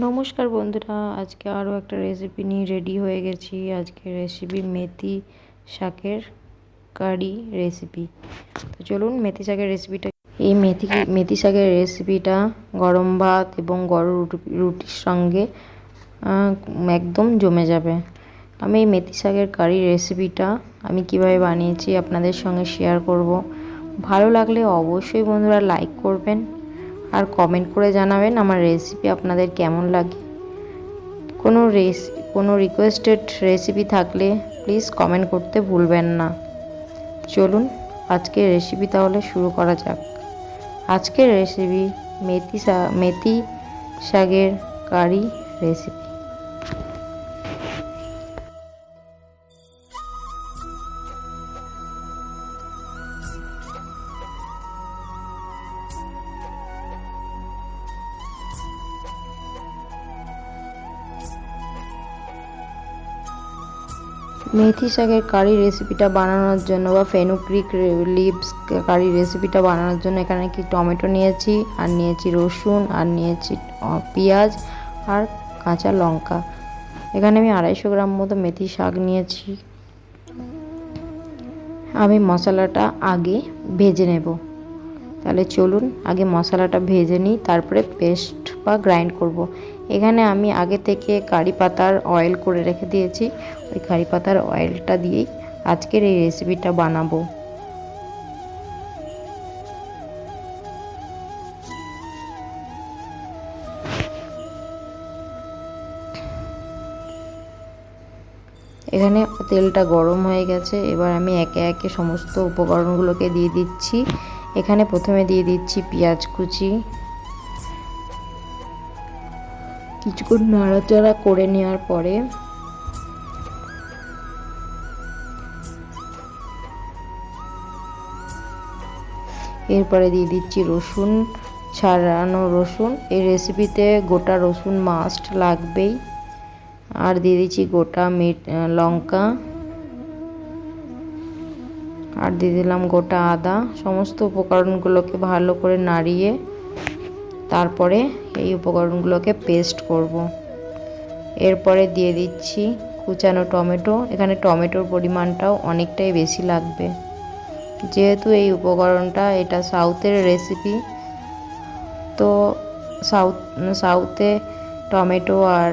নমস্কার বন্ধুরা, আজকে আরও একটা রেসিপি নিয়ে রেডি হয়ে গেছি। আজকে রেসিপি মেথি শাকের কারি রেসিপি তো চলুন মেথি শাকের রেসিপিটা এই মেথি মেথি শাকের রেসিপিটা গরম ভাত এবং গরম রুটির সঙ্গে একদম জমে যাবে। আমি এই মেথি শাকের কারি রেসিপিটা আমি কীভাবে বানিয়েছি আপনাদের সঙ্গে শেয়ার করব। ভালো লাগলে অবশ্যই বন্ধুরা লাইক করবেন। আর কমেন্ট করে জানাবেন আমার রেসিপি আপনাদের কেমন লাগে। কোনো রেস কোনো রিকোয়েস্টেড রেসিপি থাকলে প্লিজ কমেন্ট করতে ভুলবেন না। চলুন আজকের রেসিপি তাহলে শুরু করা যাক। আজকের রেসিপি মেথি মেথি শাকের কারি রেসিপি মেথি শাকের কারি রেসিপিটা বানানোর জন্য বা ফেনুক্রিক লিভস কারি রেসিপিটা বানানোর জন্য এখানে কি টমেটো নিয়েছি, আর নিয়েছি রসুন, আর নিয়েছি পেঁয়াজ, আর কাঁচা লঙ্কা। এখানে আমি আড়াইশো গ্রাম মতো মেথি শাক নিয়েছি। আমি মশলাটা আগে ভেজে নেব। তাহলে চলুন আগে মশলাটা ভেজে নিই, তারপরে পেস্ট বা গ্রাইন্ড করব। এখানে আমি আগে থেকে কারি পাতার অয়েল করে রেখে দিয়েছি। ওই কারি পাতার অয়েলটা দিয়েই আজকের এই রেসিপিটা বানাবো। এখানে তেলটা গরম হয়ে গেছে। এবার আমি একে একে সমস্ত উপকরণগুলোকে দিয়ে দিচ্ছি। এখানে প্রথমে দিয়ে দিচ্ছি পেঁয়াজ কুচি। কিছুক্ষণ নাড়াচাড়া করে নেওয়ার পরে এরপরে দিয়ে দিচ্ছি রসুন, ছাড়ানো রসুন। এই রেসিপিতে গোটা রসুন মাস্ট লাগবেই। আর দিয়ে দিচ্ছি গোটা মিট, লঙ্কা। আর দিয়ে দিলাম গোটা আদা। সমস্ত উপকরণগুলোকে ভালো করে নাড়িয়ে তারপরে এই উপকরণগুলোকে পেস্ট করব। এরপরে দিয়ে দিচ্ছি কুচানো টমেটো। এখানে টমেটোর পরিমাণটাও অনেকটাই বেশি লাগবে। যেহেতু এই উপকরণটা এটা সাউথের রেসিপি তো সাউথ, সাউথে টমেটো আর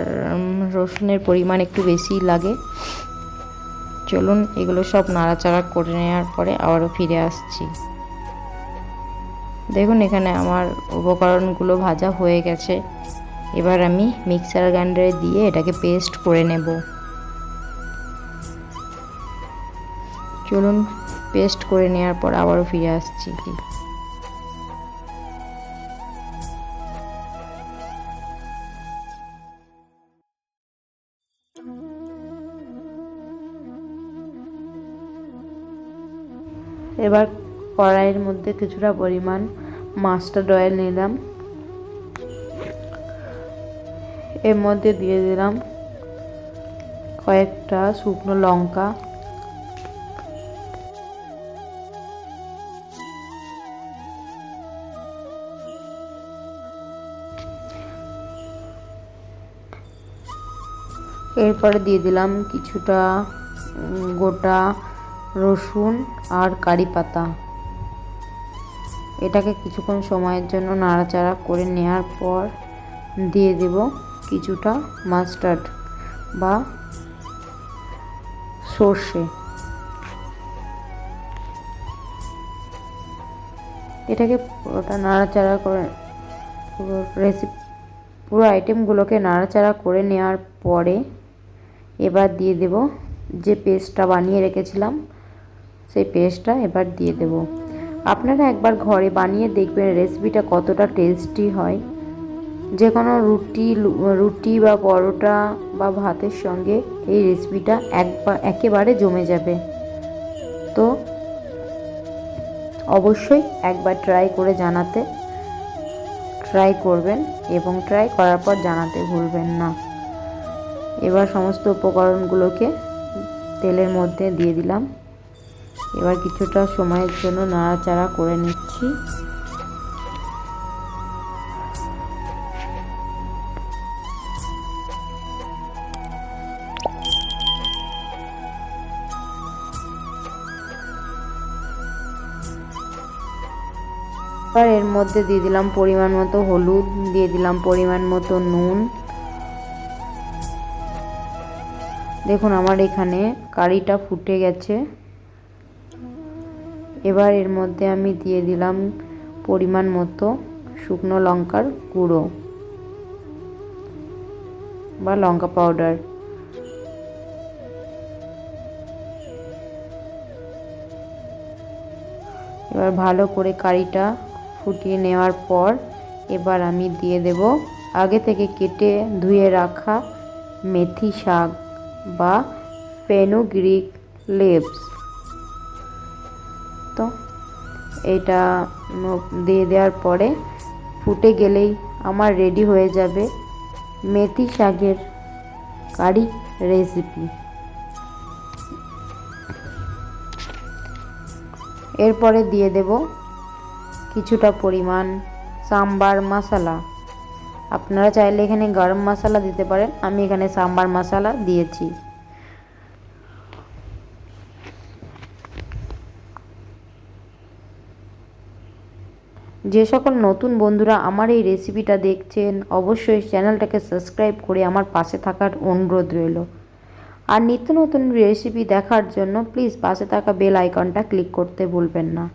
রসুনের পরিমাণ একটু বেশি লাগে। চলুন এগুলো সব নাড়াচাড়া করে নেওয়ার পরে আবারও ফিরে আসছি। দেখুন, এখানে আমার উপকরণগুলো ভাজা হয়ে গেছে। এবার আমি মিক্সার গ্রাইন্ডারে দিয়ে এটাকে পেস্ট করে নেব। চলুন পেস্ট করে নেওয়ার পর আবারও ফিরে আসছি এবার কড়াইয়ের মধ্যে কিছুটা পরিমাণ মাস্টার্ড অয়েল নিলাম। এর মধ্যে দিয়ে দিলাম কয়েকটা শুকনো লঙ্কা। এরপরে দিয়ে দিলাম কিছুটা গোটা রসুন আর কারি পাতা। এটাকে কিছুক্ষণ সময়ের জন্য নাড়াচাড়া করে নেওয়ার পর দিয়ে দেব কিছুটা মাস্টার্ড বা সর্ষে। এটাকে পুরোটা নাড়াচাড়া করে, পুরো রেসিপি পুরো আইটেমগুলোকে নাড়াচাড়া করে নেওয়ার পরে এবার দিয়ে দেব যে পেস্টটা বানিয়ে রেখেছিলাম, সেই পেস্টটা এবার দিয়ে দেব। আপনারা একবার ঘরে বানিয়ে দেখবেন রেসিপিটা কতটা টেস্টি হয়। যে কোনো রুটি রুটি বা পরোটা বা ভাতের সঙ্গে এই রেসিপিটা একবার একেবারে জমে যাবে। তো অবশ্যই একবার ট্রাই করে জানাতে ট্রাই করবেন এবং ট্রাই করার পর জানাতে ভুলবেন না। এবার সমস্ত উপকরণগুলোকে তেলের মধ্যে দিয়ে দিলাম। এবার কিছুটা সময়ের জন্য নাড়াচাড়া করে নিচ্ছি। এবার এর মধ্যে দিয়ে দিলাম পরিমাণ মতো হলুদ, দিয়ে দিলাম পরিমাণ মতো নুন। দেখুন, আমার এখানে কারিটা ফুটে গেছে। এবার এর মধ্যে আমি দিয়ে দিলাম পরিমাণ মতো শুকনো লঙ্কার গুঁড়ো বা লঙ্কা পাউডার। এবার ভালো করে কারিটা ফুটিয়ে নেওয়ার পর এবার আমি দিয়ে দেব আগে থেকে কেটে ধুয়ে রাখা মেথি শাক বা পেনুগ্রিক লেবস। তো এটা দিয়ে দেওয়ার পরে ফুটে গেলেই আমার রেডি হয়ে যাবে মেথি শাকের কারি রেসিপি এরপরে দিয়ে দেব কিছুটা পরিমাণ সাম্বার মশলা। আপনারা চাইলে এখানে গরম মশলা দিতে পারেন। আমি এখানে সাম্বার মশলা দিয়েছি। যে সকল নতুন বন্ধুরা আমার এই রেসিপিটা দেখছেন, অবশ্যই চ্যানেলটাকে সাবস্ক্রাইব করে আমার পাশে থাকার অনুরোধ রইল। আর নিত্য নতুন রেসিপি দেখার জন্য প্লিজ পাশে থাকা বেল আইকনটা ক্লিক করতে ভুলবেন না।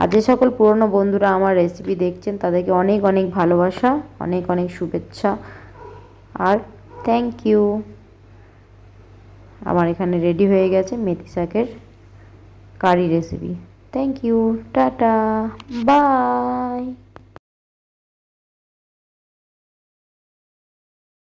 আর যে সকল পুরনো বন্ধুরা আমার রেসিপি দেখছেন, তাদেরকে অনেক অনেক ভালোবাসা, অনেক অনেক শুভেচ্ছা। আর থ্যাংক ইউ আমার এখানে রেডি হয়ে গেছে মেথি শাকের কারি রেসিপি থ্যাংক ইউ টাটা বাই